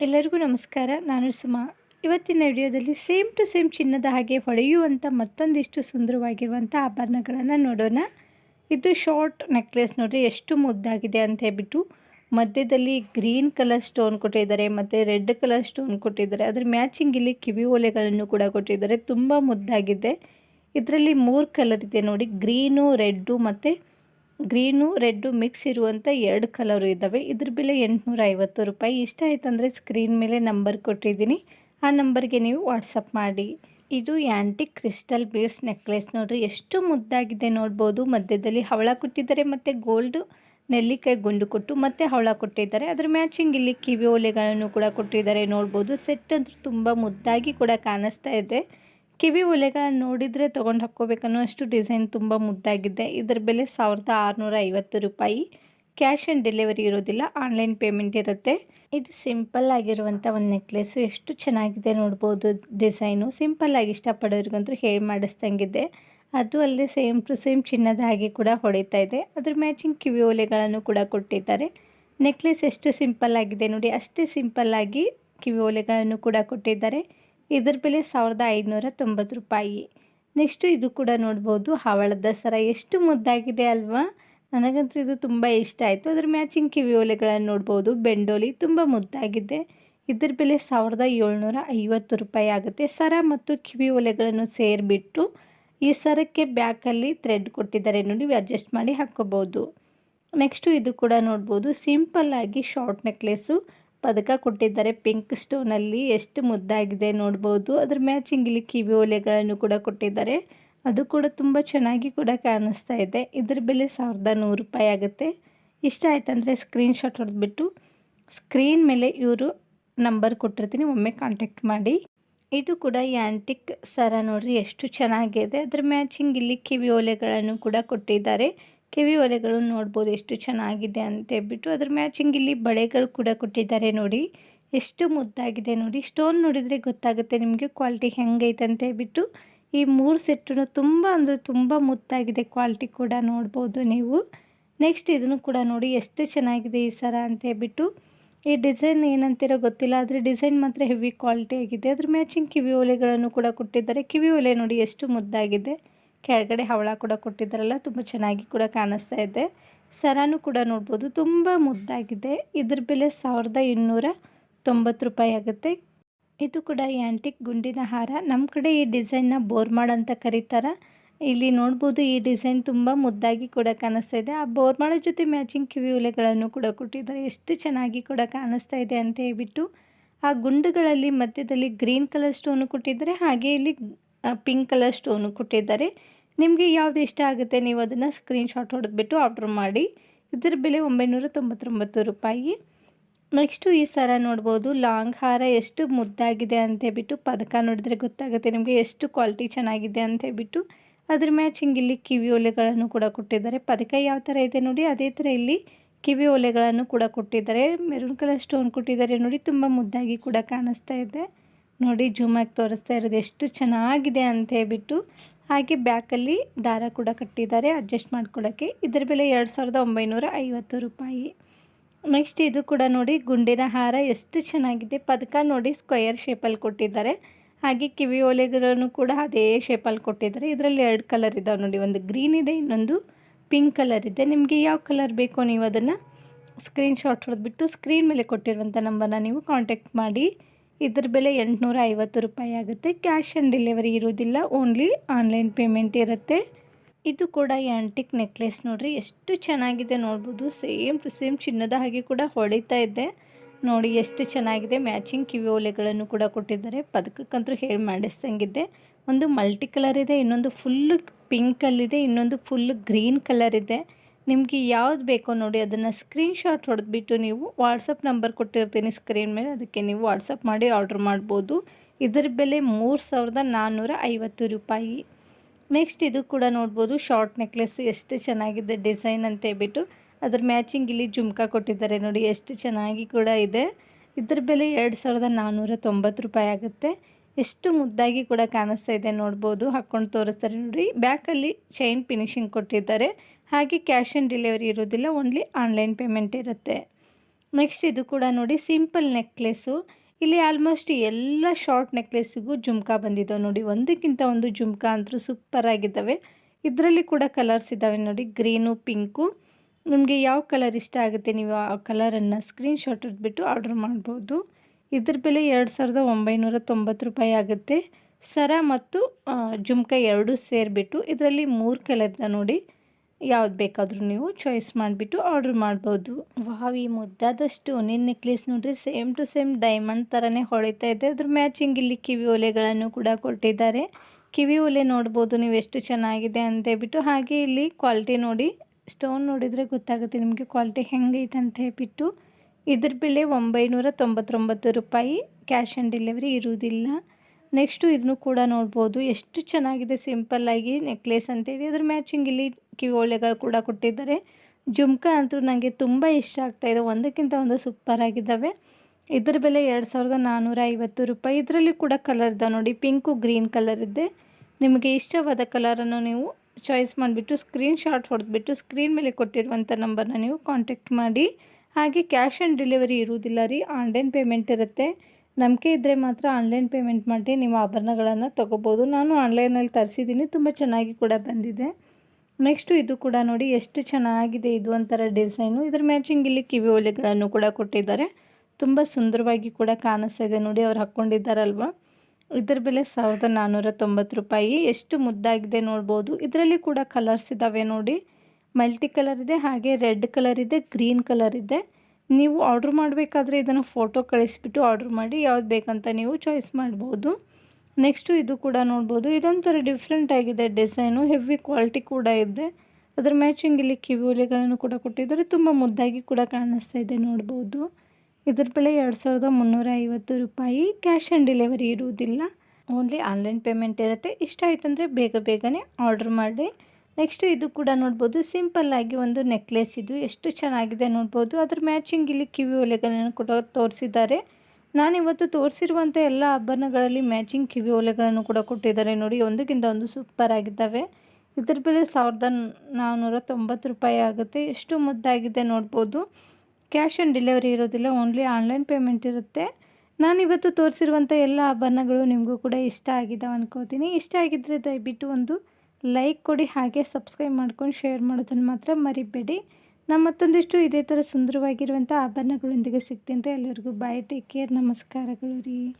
ಎಲ್ಲರಿಗೂ ನಮಸ್ಕಾರ. ನಾನು ಸುಮಾ. ಇವತ್ತಿನ ವಿಡಿಯೋದಲ್ಲಿ ಸೇಮ್ ಟು ಸೇಮ್ ಚಿನ್ನದ ಹಾಗೆ ಹೊಳೆಯುವಂಥ ಮತ್ತೊಂದಿಷ್ಟು ಸುಂದರವಾಗಿರುವಂಥ ಆಭರಣಗಳನ್ನು ನೋಡೋಣ. ಇದು ಶಾರ್ಟ್ ನೆಕ್ಲೆಸ್ ನೋಡಿರಿ, ಎಷ್ಟು ಮುದ್ದಾಗಿದೆ ಅಂತ ಹೇಳ್ಬಿಟ್ಟು. ಮಧ್ಯದಲ್ಲಿ ಗ್ರೀನ್ ಕಲರ್ ಸ್ಟೋನ್ ಕೊಟ್ಟಿದ್ದಾರೆ, ಮತ್ತು ರೆಡ್ ಕಲರ್ ಸ್ಟೋನ್ ಕೊಟ್ಟಿದ್ದಾರೆ. ಅದ್ರ ಮ್ಯಾಚಿಂಗ್ ಇಲ್ಲಿ ಕಿವಿ ಓಲೆಗಳನ್ನು ಕೂಡ ಕೊಟ್ಟಿದ್ದಾರೆ. ತುಂಬ ಮುದ್ದಾಗಿದೆ. ಇದರಲ್ಲಿ ಮೂರು ಕಲರ್ ಇದೆ ನೋಡಿ, ಗ್ರೀನು, ರೆಡ್ಡು ಮತ್ತು ಗ್ರೀನು, ರೆಡ್ಡು ಮಿಕ್ಸ್ ಇರುವಂಥ ಎರಡು ಕಲರು ಇದ್ದಾವೆ. ಇದ್ರ ಬೆಲೆ ಎಂಟುನೂರ ಐವತ್ತು ರೂಪಾಯಿ. ಇಷ್ಟ ಆಯ್ತಂದರೆ ಸ್ಕ್ರೀನ್ ಮೇಲೆ ನಂಬರ್ ಕೊಟ್ಟಿದ್ದೀನಿ. ಆ ನಂಬರ್ಗೆ ನೀವು ವಾಟ್ಸಪ್ ಮಾಡಿ. ಇದು ಆ್ಯಂಟಿಕ್ ಕ್ರಿಸ್ಟಲ್ ಬೀರ್ಸ್ ನೆಕ್ಲೆಸ್ ನೋಡಿರಿ. ಎಷ್ಟು ಮುದ್ದಾಗಿದೆ ನೋಡ್ಬೋದು. ಮಧ್ಯದಲ್ಲಿ ಹವಳ ಕೊಟ್ಟಿದ್ದಾರೆ ಮತ್ತು ಗೋಲ್ಡು, ನೆಲ್ಲಿಕಾಯಿ ಗುಂಡು ಕೊಟ್ಟು ಮತ್ತೆ ಹವಳ ಕೊಟ್ಟಿದ್ದಾರೆ. ಅದ್ರ ಮ್ಯಾಚಿಂಗ್ ಇಲ್ಲಿ ಕಿವಿ ಓಲೆಗಳನ್ನು ಕೂಡ ಕೊಟ್ಟಿದ್ದಾರೆ ನೋಡ್ಬೋದು. ಸೆಟ್ ಅಂತೂ ತುಂಬ ಮುದ್ದಾಗಿ ಕೂಡ ಕಾಣಿಸ್ತಾ ಇದೆ. ಕಿವಿ ಒಲೆಗಳನ್ನ ನೋಡಿದರೆ ತೊಗೊಂಡು ಹಾಕ್ಕೋಬೇಕನ್ನೋ ಅಷ್ಟು ಡಿಸೈನ್ ತುಂಬ ಮುದ್ದಾಗಿದೆ. ಇದರ ಬೆಲೆ ಸಾವಿರದ ಆರುನೂರ ಐವತ್ತು ರೂಪಾಯಿ. ಕ್ಯಾಶ್ ಆನ್ ಡೆಲಿವರಿ ಇರೋದಿಲ್ಲ ಆನ್ಲೈನ್ ಪೇಮೆಂಟ್ ಇರುತ್ತೆ. ಇದು ಸಿಂಪಲ್ ಆಗಿರುವಂಥ ಒಂದು ನೆಕ್ಲೆಸ್ಸು ಎಷ್ಟು ಚೆನ್ನಾಗಿದೆ ನೋಡ್ಬೋದು ಡಿಸೈನು ಸಿಂಪಲ್ಲಾಗಿ ಇಷ್ಟಪಡೋರಿಗಂತೂ ಹೇಳಿ ಮಾಡಿಸ್ದಂಗಿದೆ. ಅದು ಅಲ್ಲದೆ ಸೇಮ್ ಟು ಸೇಮ್ ಚಿನ್ನದ ಹಾಗೆ ಕೂಡ ಹೊಡಿತಾ ಇದೆ. ಅದ್ರ ಮ್ಯಾಚಿಂಗ್ ಕಿವಿ ಓಲೆಗಳನ್ನು ಕೂಡ ಕೊಟ್ಟಿದ್ದಾರೆ. ನೆಕ್ಲೆಸ್ ಎಷ್ಟು ಸಿಂಪಲ್ ಆಗಿದೆ ನೋಡಿ. ಅಷ್ಟೇ ಸಿಂಪಲ್ಲಾಗಿ ಕಿವಿ ಓಲೆಗಳನ್ನು ಕೂಡ ಕೊಟ್ಟಿದ್ದಾರೆ. ಇದರ ಬೆಲೆ ಸಾವಿರದ ಐದುನೂರ ತೊಂಬತ್ತು ರೂಪಾಯಿ. ನೆಕ್ಸ್ಟು ಇದು ಕೂಡ ನೋಡ್ಬೋದು ಹವಳದ ದಸರಾ. ಎಷ್ಟು ಮುದ್ದಾಗಿದೆ ಅಲ್ವಾ? ನನಗಂತೂ ಇದು ತುಂಬ ಇಷ್ಟ ಆಯಿತು. ಅದ್ರ ಮ್ಯಾಚಿಂಗ್ ಕಿವಿ ಓಲೆಗಳನ್ನು ನೋಡ್ಬೋದು. ಬೆಂಡೋಲಿ ತುಂಬ ಮುದ್ದಾಗಿದೆ. ಇದರ ಬೆಲೆ ಸಾವಿರದ ಏಳ್ನೂರ ಐವತ್ತು ರೂಪಾಯಿ ಆಗುತ್ತೆ. ಸರ ಮತ್ತು ಕಿವಿ ಓಲೆಗಳನ್ನು ಸೇರಿಬಿಟ್ಟು ಈ ಸರಕ್ಕೆ ಬ್ಯಾಕಲ್ಲಿ ಥ್ರೆಡ್ ಕೊಟ್ಟಿದ್ದಾರೆ ನೋಡಿ ಅಡ್ಜಸ್ಟ್ ಮಾಡಿ ಹಾಕ್ಕೋಬೋದು. ನೆಕ್ಸ್ಟು ಇದು ಕೂಡ ನೋಡ್ಬೋದು, ಸಿಂಪಲ್ಲಾಗಿ ಶಾರ್ಟ್ ನೆಕ್ಲೆಸ್ಸು ಪದಕ ಕೊಟ್ಟಿದ್ದಾರೆ. ಪಿಂಕ್ ಸ್ಟೋನಲ್ಲಿ ಎಷ್ಟು ಮುದ್ದಾಗಿದೆ ನೋಡ್ಬೋದು. ಅದ್ರ ಮ್ಯಾಚಿಂಗ್ ಇಲ್ಲಿ ಕಿವಿ ಓಲೆಗಳನ್ನು ಕೂಡ ಕೊಟ್ಟಿದ್ದಾರೆ. ಅದು ಕೂಡ ತುಂಬ ಚೆನ್ನಾಗಿ ಕೂಡ ಕಾಣಿಸ್ತಾ ಇದೆ. ಇದ್ರ ಬೆಲೆ ಸಾವಿರದ ನೂರು ರೂಪಾಯಿ ಆಗುತ್ತೆ. ಇಷ್ಟ ಆಯ್ತಂದರೆ ಸ್ಕ್ರೀನ್ಶಾಟ್ ಹೊಡೆದ್ಬಿಟ್ಟು ಸ್ಕ್ರೀನ್ ಮೇಲೆ ಇವರು ನಂಬರ್ ಕೊಟ್ಟಿರ್ತೀನಿ. ಒಮ್ಮೆ ಕಾಂಟ್ಯಾಕ್ಟ್ ಮಾಡಿ. ಇದು ಕೂಡ ಈ ಆ್ಯಂಟಿಕ್ ಸರ ನೋಡ್ರಿ, ಎಷ್ಟು ಚೆನ್ನಾಗಿದೆ. ಅದ್ರ ಮ್ಯಾಚಿಂಗ್ ಇಲ್ಲಿ ಕಿವಿ ಓಲೆಗಳನ್ನು ಕೂಡ ಕೊಟ್ಟಿದ್ದಾರೆ. ಕಿವಿ ಒಲೆಗಳು ನೋಡ್ಬೋದು ಎಷ್ಟು ಚೆನ್ನಾಗಿದೆ ಅಂತ ಹೇಳ್ಬಿಟ್ಟು ಅದ್ರ ಮ್ಯಾಚಿಂಗ್ ಇಲ್ಲಿ ಬಳೆಗಳು ಕೂಡ ಕೊಟ್ಟಿದ್ದಾರೆ ನೋಡಿ. ಎಷ್ಟು ಮುದ್ದಾಗಿದೆ ನೋಡಿ. ಸ್ಟೋನ್ ನೋಡಿದರೆ ಗೊತ್ತಾಗುತ್ತೆ ನಿಮಗೆ ಕ್ವಾಲಿಟಿ ಹೆಂಗೈತೆ ಅಂತ ಹೇಳ್ಬಿಟ್ಟು. ಈ ಮೂರು ಸೆಟ್ಟು ತುಂಬ ಅಂದರೆ ತುಂಬ ಮುದ್ದಾಗಿದೆ ಕ್ವಾಲಿಟಿ ಕೂಡ ನೋಡ್ಬೋದು ನೀವು. ನೆಕ್ಸ್ಟ್ ಇದನ್ನು ಕೂಡ ನೋಡಿ ಎಷ್ಟು ಚೆನ್ನಾಗಿದೆ ಈ ಸರ ಅಂತ ಹೇಳ್ಬಿಟ್ಟು. ಈ ಡಿಸೈನ್ ಏನಂತಿರೋ ಗೊತ್ತಿಲ್ಲ, ಆದರೆ ಡಿಸೈನ್ ಮಾತ್ರ ಹೆವಿ ಕ್ವಾಲಿಟಿ ಆಗಿದೆ. ಅದ್ರ ಮ್ಯಾಚಿಂಗ್ ಕಿವಿ ಒಲೆಗಳನ್ನು ಕೂಡ ಕೊಟ್ಟಿದ್ದಾರೆ. ಕಿವಿ ಒಲೆ ನೋಡಿ ಎಷ್ಟು ಮುದ್ದಾಗಿದೆ. ಕೆಳಗಡೆ ಹವಳ ಕೂಡ ಕೊಟ್ಟಿದ್ದಾರಲ್ಲ, ತುಂಬ ಚೆನ್ನಾಗಿ ಕೂಡ ಕಾಣಿಸ್ತಾ ಇದೆ. ಸರಾನು ಕೂಡ ನೋಡ್ಬೋದು, ತುಂಬ ಮುದ್ದಾಗಿದೆ. ಇದ್ರ ಬೆಲೆ ಸಾವಿರದ ಇನ್ನೂರ ತೊಂಬತ್ತು ರೂಪಾಯಿ ಆಗುತ್ತೆ. ಇದು ಕೂಡ ಆ್ಯಂಟಿಕ್ ಗುಂಡಿನ ಹಾರ. ನಮ್ಮ ಕಡೆ ಈ ಡಿಸೈನ್ನ ಬೋರ್ಮಾಡ್ ಅಂತ ಕರೀತಾರೆ. ಇಲ್ಲಿ ನೋಡ್ಬೋದು ಈ ಡಿಸೈನ್ ತುಂಬ ಮುದ್ದಾಗಿ ಕೂಡ ಕಾಣಿಸ್ತಾ ಇದೆ. ಆ ಬೋರ್ಮಾಡ ಜೊತೆ ಮ್ಯಾಚಿಂಗ್ ಕಿವಿ ಉಲೆಗಳನ್ನು ಕೂಡ ಕೊಟ್ಟಿದ್ದಾರೆ. ಎಷ್ಟು ಚೆನ್ನಾಗಿ ಕೂಡ ಕಾಣಿಸ್ತಾ ಇದೆ ಅಂತ ಹೇಳ್ಬಿಟ್ಟು ಆ ಗುಂಡುಗಳಲ್ಲಿ ಮಧ್ಯದಲ್ಲಿ ಗ್ರೀನ್ ಕಲರ್ ಸ್ಟೋನು ಕೊಟ್ಟಿದ್ದಾರೆ. ಹಾಗೆ ಇಲ್ಲಿ ಪಿಂಕ್ ಕಲರ್ ಸ್ಟೋನು ಕೊಟ್ಟಿದ್ದಾರೆ. ನಿಮಗೆ ಯಾವುದು ಇಷ್ಟ ಆಗುತ್ತೆ ನೀವು ಅದನ್ನು ಸ್ಕ್ರೀನ್ಶಾಟ್ ಹೊಡೆದ್ಬಿಟ್ಟು ಆರ್ಡ್ರ್ ಮಾಡಿ. ಇದರ ಬೆಲೆ ಒಂಬೈನೂರ ತೊಂಬತ್ತೊಂಬತ್ತು ರೂಪಾಯಿ. ನೆಕ್ಸ್ಟು ಈ ಸರ ನೋಡ್ಬೋದು, ಲಾಂಗ್ ಹಾರ ಎಷ್ಟು ಮುದ್ದಾಗಿದೆ ಅಂತ ಹೇಳ್ಬಿಟ್ಟು ಪದಕ ನೋಡಿದ್ರೆ ಗೊತ್ತಾಗುತ್ತೆ ನಿಮಗೆ ಎಷ್ಟು ಕ್ವಾಲಿಟಿ ಚೆನ್ನಾಗಿದೆ ಅಂತ ಹೇಳ್ಬಿಟ್ಟು. ಅದ್ರ ಮ್ಯಾಚಿಂಗ್ ಇಲ್ಲಿ ಕಿವಿ ಒಲೆಗಳನ್ನು ಕೂಡ ಕೊಟ್ಟಿದ್ದಾರೆ. ಪದಕ ಯಾವ ಥರ ಇದೆ ನೋಡಿ, ಅದೇ ಥರ ಇಲ್ಲಿ ಕಿವಿ ಒಲೆಗಳನ್ನು ಕೂಡ ಕೊಟ್ಟಿದ್ದಾರೆ. ಮೆರೂನ್ ಕಲರ್ ಸ್ಟೋನ್ ಕೊಟ್ಟಿದ್ದಾರೆ ನೋಡಿ, ತುಂಬ ಮುದ್ದಾಗಿ ಕೂಡ ಕಾಣಿಸ್ತಾ ಇದೆ. ನೋಡಿ ಜೂಮಾಗಿ ತೋರಿಸ್ತಾ ಇರೋದು ಎಷ್ಟು ಚೆನ್ನಾಗಿದೆ ಅಂತ ಹೇಳ್ಬಿಟ್ಟು ಹಾಗೆ ಬ್ಯಾಕಲ್ಲಿ ದಾರ ಕೂಡ ಕಟ್ಟಿದ್ದಾರೆ, ಅಡ್ಜಸ್ಟ್ ಮಾಡ್ಕೊಳ್ಳೋಕ್ಕೆ ಇದರ ಬೆಲೆ ಎರಡು ಸಾವಿರದ ಒಂಬೈನೂರ ಐವತ್ತು ರೂಪಾಯಿ. ನೆಕ್ಸ್ಟ್ ಇದು ಕೂಡ ನೋಡಿ, ಗುಂಡಿನ ಹಾರ ಎಷ್ಟು ಚೆನ್ನಾಗಿದೆ. ಪದಕ ನೋಡಿ ಸ್ಕ್ವಯರ್ ಶೇಪಲ್ಲಿ ಕೊಟ್ಟಿದ್ದಾರೆ. ಹಾಗೆ ಕಿವಿ ಓಲೆಗಳನ್ನು ಕೂಡ ಅದೇ ಶೇಪಲ್ಲಿ ಕೊಟ್ಟಿದ್ದಾರೆ. ಇದರಲ್ಲಿ ಎರಡು ಕಲರ್ ಇದ್ದಾವೆ ನೋಡಿ, ಒಂದು ಗ್ರೀನ್ ಇದೆ, ಇನ್ನೊಂದು ಪಿಂಕ್ ಕಲರ್ ಇದೆ. ನಿಮಗೆ ಯಾವ ಕಲರ್ ಬೇಕೋ ನೀವು ಅದನ್ನು ಸ್ಕ್ರೀನ್ಶಾಟ್ ಹೊಡೆದ್ಬಿಟ್ಟು ಸ್ಕ್ರೀನ್ ಮೇಲೆ ಕೊಟ್ಟಿರುವಂಥ ನಂಬರ್ನ ನೀವು ಕಾಂಟ್ಯಾಕ್ಟ್ ಮಾಡಿ. ಇದ್ರ ಬೆಲೆ ಎಂಟುನೂರ ಐವತ್ತು ರೂಪಾಯಿ ಆಗುತ್ತೆ. ಕ್ಯಾಶ್ ಆನ್ ಡೆಲಿವರಿ ಇರೋದಿಲ್ಲ ಓನ್ಲಿ ಆನ್ಲೈನ್ ಪೇಮೆಂಟ್ ಇರುತ್ತೆ. ಇದು ಕೂಡ ಆ್ಯಂಟಿಕ್ ನೆಕ್ಲೆಸ್ ನೋಡಿರಿ, ಎಷ್ಟು ಚೆನ್ನಾಗಿದೆ ನೋಡ್ಬೋದು. ಸೇಮ್ ಟು ಸೇಮ್ ಚಿನ್ನದ ಹಾಗೆ ಕೂಡ ಹೊಳಿತಾ ಇದೆ. ನೋಡಿ ಎಷ್ಟು ಚೆನ್ನಾಗಿದೆ, ಮ್ಯಾಚಿಂಗ್ ಕಿವಿ ಓಲೆಗಳನ್ನು ಕೂಡ ಕೊಟ್ಟಿದ್ದಾರೆ. ಪದಕಕ್ಕಂತೂ ಹೇಳಿ ಮಾಡಿಸ್ದಂಗಿದೆ ಒಂದು ಮಲ್ಟಿ ಕಲರ್ ಇದೆ, ಇನ್ನೊಂದು ಫುಲ್ಲು ಪಿಂಕಲ್ಲಿದೆ ಇನ್ನೊಂದು ಫುಲ್ಲು ಗ್ರೀನ್ ಕಲರ್ ಇದೆ. ನಿಮಗೆ ಯಾವ್ದು ಬೇಕೋ ನೋಡಿ ಅದನ್ನು ಸ್ಕ್ರೀನ್ಶಾಟ್ ಹೊಡೆದ್ಬಿಟ್ಟು ನೀವು ವಾಟ್ಸಪ್ ನಂಬರ್ ಕೊಟ್ಟಿರ್ತೀನಿ ಸ್ಕ್ರೀನ್ ಮೇಲೆ. ಅದಕ್ಕೆ ನೀವು ವಾಟ್ಸಪ್ ಮಾಡಿ ಆರ್ಡ್ರ್ ಮಾಡ್ಬೋದು. ಇದರ ಬೆಲೆ ಮೂರು ಸಾವಿರದ ನಾನ್ನೂರ ಐವತ್ತು ರೂಪಾಯಿ. ನೆಕ್ಸ್ಟ್ ಇದು ಕೂಡ ನೋಡ್ಬೋದು. ಶಾರ್ಟ್ ನೆಕ್ಲೆಸ್ ಎಷ್ಟು ಚೆನ್ನಾಗಿದೆ ಡಿಸೈನ್ ಅಂತ ಹೇಳ್ಬಿಟ್ಟು. ಅದ್ರ ಮ್ಯಾಚಿಂಗ್ ಇಲ್ಲಿ ಜುಮ್ಕಾ ಕೊಟ್ಟಿದ್ದಾರೆ ನೋಡಿ. ಎಷ್ಟು ಚೆನ್ನಾಗಿ ಕೂಡ ಇದೆ. ಇದ್ರ ಬೆಲೆ ಎರಡು ಸಾವಿರದ ನಾನ್ನೂರ ತೊಂಬತ್ತು ರೂಪಾಯಿ ಆಗುತ್ತೆ. ಎಷ್ಟು ಮುದ್ದಾಗಿ ಕೂಡ ಕಾಣಿಸ್ತಾ ಇದೆ ನೋಡ್ಬೋದು. ಹಾಕ್ಕೊಂಡು ತೋರಿಸ್ತಾರೆ ನೋಡಿ ಬ್ಯಾಕಲ್ಲಿ ಚೈನ್ ಫಿನಿಶಿಂಗ್ ಕೊಟ್ಟಿದ್ದಾರೆ. ಹಾಗೆ ಕ್ಯಾಶ್ ಆನ್ ಡೆಲಿವರಿ ಇರೋದಿಲ್ಲ ಓನ್ಲಿ ಆನ್ಲೈನ್ ಪೇಮೆಂಟ್ ಇರುತ್ತೆ. ನೆಕ್ಸ್ಟ್ ಇದು ಕೂಡ ನೋಡಿ, ಸಿಂಪಲ್ ನೆಕ್ಲೆಸ್ಸು ಇಲ್ಲಿ ಆಲ್ಮೋಸ್ಟ್ ಎಲ್ಲ ಶಾರ್ಟ್ ನೆಕ್ಲೆಸ್ಸಿಗೂ ಜುಮ್ಕಾ ಬಂದಿದ್ದಾವೆ ನೋಡಿ. ಒಂದಕ್ಕಿಂತ ಒಂದು ಜುಮ್ಕಾ ಅಂತೂ ಸೂಪರ್ ಆಗಿದ್ದಾವೆ. ಇದರಲ್ಲಿ ಕೂಡ ಕಲರ್ಸ್ ಇದ್ದಾವೆ ನೋಡಿ, ಗ್ರೀನು, ಪಿಂಕು. ನಿಮಗೆ ಯಾವ ಕಲರ್ ಇಷ್ಟ ಆಗುತ್ತೆ ನೀವು ಆ ಕಲರನ್ನು ಸ್ಕ್ರೀನ್ಶಾಟ್ ಇದ್ಬಿಟ್ಟು ಆರ್ಡ್ರ್ ಮಾಡ್ಬೋದು. ಇದ್ರ ಬೆಲೆ ಎರಡು ಸಾವಿರದ ಒಂಬೈನೂರ ತೊಂಬತ್ತು ರೂಪಾಯಿ ಆಗುತ್ತೆ. ಸರ ಮತ್ತು ಜುಮ್ಕ ಎರಡೂ ಸೇರಿಬಿಟ್ಟು ಇದರಲ್ಲಿ ಮೂರು ಕೆಲದ ನೋಡಿ ಯಾವ್ದು ಬೇಕಾದರೂ ನೀವು ಚಾಯ್ಸ್ ಮಾಡಿಬಿಟ್ಟು ಆರ್ಡ್ರ್ ಮಾಡ್ಬೋದು. ವಾವ್, ಈ ಮುದ್ದಾದಷ್ಟು ನಿನ್ನ ನೆಕ್ಲೆಸ್ ನೋಡ್ರಿ ಸೇಮ್ ಟು ಸೇಮ್ ಡೈಮಂಡ್ ಥರನೇ ಹೊಳಿತಾ ಇದೆ. ಅದ್ರ ಮ್ಯಾಚಿಂಗ್ ಇಲ್ಲಿ ಕಿವಿ ಒಲೆಗಳನ್ನು ಕೂಡ ಕೊಟ್ಟಿದ್ದಾರೆ. ಕಿವಿ ಒಲೆ ನೋಡ್ಬೋದು ನೀವು ಎಷ್ಟು ಚೆನ್ನಾಗಿದೆ ಅಂತೇಳ್ಬಿಟ್ಟು ಹಾಗೆ ಇಲ್ಲಿ ಕ್ವಾಲಿಟಿ ನೋಡಿ ಸ್ಟೋನ್ ನೋಡಿದರೆ ಗೊತ್ತಾಗುತ್ತೆ ನಿಮಗೆ ಕ್ವಾಲಿಟಿ ಹೆಂಗೈತೆ ಅಂತ ಹೇಳ್ಬಿಟ್ಟು. ಇದ್ರ ಬೆಲೆ ಒಂಬೈನೂರ ತೊಂಬತ್ತೊಂಬತ್ತು ರೂಪಾಯಿ. ಕ್ಯಾಶ್ ಆನ್ ಡೆಲಿವರಿ ಇರುವುದಿಲ್ಲ. ನೆಕ್ಸ್ಟು ಇದನ್ನು ಕೂಡ ನೋಡ್ಬೋದು. ಎಷ್ಟು ಚೆನ್ನಾಗಿದೆ ಸಿಂಪಲ್ಲಾಗಿ ನೆಕ್ಲೆಸ್ ಅಂತೇಳಿ. ಅದ್ರ ಮ್ಯಾಚಿಂಗ್ ಇಲ್ಲಿ ಕಿವಿ ಓಲೆಗಳು ಕೂಡ ಕೊಟ್ಟಿದ್ದಾರೆ. ಜುಮ್ಕಾ ಅಂತೂ ನನಗೆ ತುಂಬ ಇಷ್ಟ ಆಗ್ತಾಯಿದೆ ಒಂದಕ್ಕಿಂತ ಒಂದು ಸೂಪರ್ ಆಗಿದ್ದಾವೆ. ಇದ್ರ ಬೆಲೆ ಎರಡು ಸಾವಿರದ ನಾನ್ನೂರ ಐವತ್ತು ರೂಪಾಯಿ. ಇದರಲ್ಲಿ ಕೂಡ ಕಲರ್ ಇದೆ ನೋಡಿ. ಪಿಂಕು, ಗ್ರೀನ್ ಕಲರ್ ಇದೆ. ನಿಮಗೆ ಇಷ್ಟವಾದ ಕಲರನ್ನು ನೀವು ಚಾಯ್ಸ್ ಮಾಡಿಬಿಟ್ಟು ಸ್ಕ್ರೀನ್ ಶಾಟ್ ಹೊಡೆದ್ಬಿಟ್ಟು ಸ್ಕ್ರೀನ್ ಮೇಲೆ ಕೊಟ್ಟಿರುವಂಥ ನಂಬರ್ನ ನೀವು ಕಾಂಟ್ಯಾಕ್ಟ್ ಮಾಡಿ. ಹಾಗೆ ಕ್ಯಾಶ್ ಆನ್ ಡೆಲಿವರಿ ಇರುವುದಿಲ್ಲ ರೀ. ಆನ್ಲೈನ್ ಪೇಮೆಂಟ್ ಇರುತ್ತೆ. ನಂಬಿಕೆ ಇದ್ದರೆ ಮಾತ್ರ ಆನ್ಲೈನ್ ಪೇಮೆಂಟ್ ಮಾಡಿ ನಿಮ್ಮ ಆಭರಣಗಳನ್ನು ತೊಗೋಬೋದು. ನಾನು ಆನ್ಲೈನಲ್ಲಿ ತರಿಸಿದ್ದೀನಿ. ತುಂಬ ಚೆನ್ನಾಗಿ ಕೂಡ ಬಂದಿದೆ. ನೆಕ್ಸ್ಟು ಇದು ಕೂಡ ನೋಡಿ ಎಷ್ಟು ಚೆನ್ನಾಗಿದೆ ಇದು ಒಂಥರ ಡಿಸೈನು. ಇದ್ರ ಮ್ಯಾಚಿಂಗ್ ಇಲ್ಲಿ ಕಿವಿ ಓಲೆಗಳನ್ನು ಕೂಡ ಕೊಟ್ಟಿದ್ದಾರೆ. ತುಂಬ ಸುಂದರವಾಗಿ ಕೂಡ ಕಾಣಿಸ್ತಾ ಇದೆ ನೋಡಿ. ಅವ್ರು ಹಾಕ್ಕೊಂಡಿದ್ದಾರಲ್ವ? ಇದ್ರ ಬೆಲೆ ಸಾವಿರದ ನಾನ್ನೂರ ತೊಂಬತ್ತು ರೂಪಾಯಿ. ಎಷ್ಟು ಮುದ್ದಾಗಿದೆ ನೋಡ್ಬೋದು. ಇದರಲ್ಲಿ ಕೂಡ ಕಲರ್ಸ್ ಇದ್ದಾವೆ ನೋಡಿ. ಮಲ್ಟಿ ಕಲರ್ ಇದೆ, ಹಾಗೆ ರೆಡ್ ಕಲರ್ ಇದೆ, ಗ್ರೀನ್ ಕಲರ್ ಇದೆ. ನೀವು ಆರ್ಡ್ರ್ ಮಾಡಬೇಕಾದ್ರೆ ಇದನ್ನು ಫೋಟೋ ಕಳಿಸ್ಬಿಟ್ಟು ಆರ್ಡ್ರ್ ಮಾಡಿ, ಯಾವ್ದು ಬೇಕಂತ ನೀವು ಚಾಯ್ಸ್ ಮಾಡ್ಬೋದು. ನೆಕ್ಸ್ಟು ಇದು ಕೂಡ ನೋಡ್ಬೋದು. ಇದೊಂಥರ ಡಿಫ್ರೆಂಟ್ ಆಗಿದೆ ಡಿಸೈನು, ಹೆವಿ ಕ್ವಾಲಿಟಿ ಕೂಡ ಇದೆ. ಅದರ ಮ್ಯಾಚಿಂಗ್ ಇಲ್ಲಿ ಕಿವಿಲೆಗಳನ್ನು ಕೂಡ ಕೊಟ್ಟಿದ್ದಾರೆ. ತುಂಬ ಮುದ್ದಾಗಿ ಕೂಡ ಕಾಣಿಸ್ತಾ ಇದೆ ನೋಡ್ಬೋದು. ಇದ್ರ ಬೆಲೆ ಎರಡು ಸಾವಿರದ ಮುನ್ನೂರ ಐವತ್ತು ರೂಪಾಯಿ. ಕ್ಯಾಶ್ ಆನ್ ಡೆಲಿವರಿ ಇರುವುದಿಲ್ಲ. ಓನ್ಲಿ ಆನ್ಲೈನ್ ಪೇಮೆಂಟ್ ಇರುತ್ತೆ. ಇಷ್ಟ ಆಯ್ತಂದರೆ ಬೇಗ ಬೇಗನೆ ಆರ್ಡ್ರ್ ಮಾಡಿ. ನೆಕ್ಸ್ಟ್ ಇದು ಕೂಡ ನೋಡ್ಬೋದು. ಸಿಂಪಲ್ ಆಗಿ ಒಂದು ನೆಕ್ಲೆಸ್ ಇದು. ಎಷ್ಟು ಚೆನ್ನಾಗಿದೆ ನೋಡ್ಬೋದು. ಅದ್ರ ಮ್ಯಾಚಿಂಗ್ ಇಲ್ಲಿ ಕಿವಿ ಒಲೆಗಳನ್ನು ಕೂಡ ತೋರಿಸಿದ್ದಾರೆ. ನಾನಿವತ್ತು ತೋರಿಸಿರುವಂಥ ಎಲ್ಲ ಆಭರಣಗಳಲ್ಲಿ ಮ್ಯಾಚಿಂಗ್ ಕಿವಿ ಒಲೆಗಳನ್ನು ಕೂಡ ಕೊಟ್ಟಿದ್ದಾರೆ ನೋಡಿ. ಒಂದಕ್ಕಿಂತ ಒಂದು ಸೂಪರ್ ಆಗಿದ್ದಾವೆ. ಇದ್ರ ಬೆಲೆ ಸಾವಿರದ ನಾನ್ನೂರ ತೊಂಬತ್ತು ರೂಪಾಯಿ ಆಗುತ್ತೆ. ಎಷ್ಟು ಮುದ್ದಾಗಿದೆ ನೋಡ್ಬೋದು. ಕ್ಯಾಶ್ ಆನ್ ಡೆಲಿವರಿ ಇರೋದಿಲ್ಲ. ಓನ್ಲಿ ಆನ್ಲೈನ್ ಪೇಮೆಂಟ್ ಇರುತ್ತೆ. ನಾನಿವತ್ತು ತೋರಿಸಿರುವಂಥ ಎಲ್ಲ ಆಭರಣಗಳು ನಿಮಗೂ ಕೂಡ ಇಷ್ಟ ಆಗಿದ್ದಾವೆ ಅನ್ಕೋತೀನಿ. ಇಷ್ಟ ಆಗಿದ್ದರೆ ದಯವಿಟ್ಟು ಒಂದು ಲೈಕ್ ಕೊಡಿ, ಹಾಗೆ ಸಬ್ಸ್ಕ್ರೈಬ್ ಮಾಡ್ಕೊಂಡು ಶೇರ್ ಮಾಡೋದನ್ನು ಮಾತ್ರ ಮರಿಬೇಡಿ. ನಮ್ಮ ಮತ್ತೊಂದಿಷ್ಟು ಇದೇ ಥರ ಸುಂದರವಾಗಿರುವಂಥ ಆಭರಣಗಳೊಂದಿಗೆ ಸಿಗ್ತೀನಿ ರೀ. ಎಲ್ಲರಿಗೂ ಬಾಯ್ ಟೇಕ್ ಕೇರ್ ನಮಸ್ಕಾರಗಳು ರೀ.